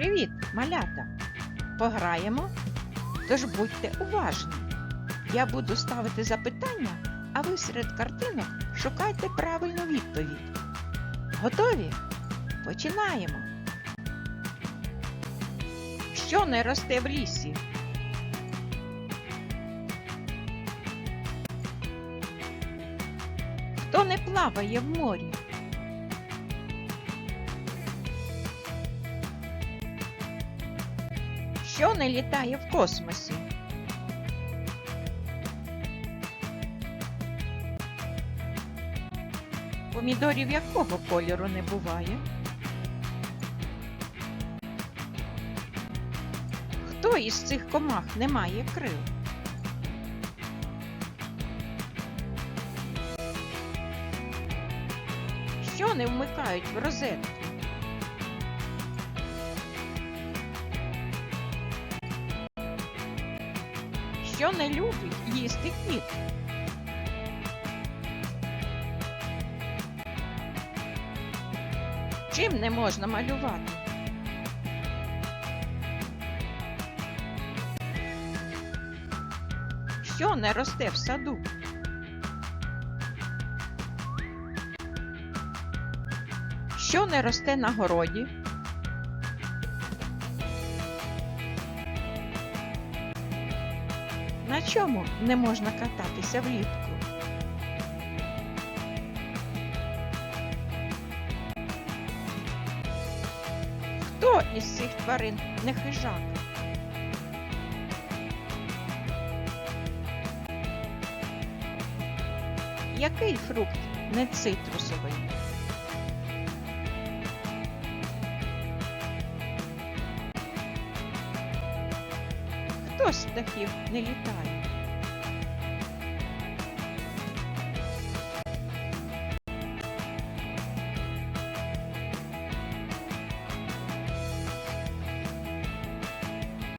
Привіт, малята! Пограємо? Тож будьте уважні. Я буду ставити запитання, а ви серед картинок шукайте правильну відповідь. Готові? Починаємо. Що не росте в лісі? Хто не плаває в морі? Що не літає в космосі? Помідорів якого кольору не буває? Хто із цих комах не має крил? Що не вмикають в розетку? Що не любить їсти кіт? Чим не можна малювати? Що не росте в саду? Що не росте на городі? На чому не можна кататися влітку? Хто із цих тварин не хижак? Який фрукт не цитрусовий? Хто з птахів не літає?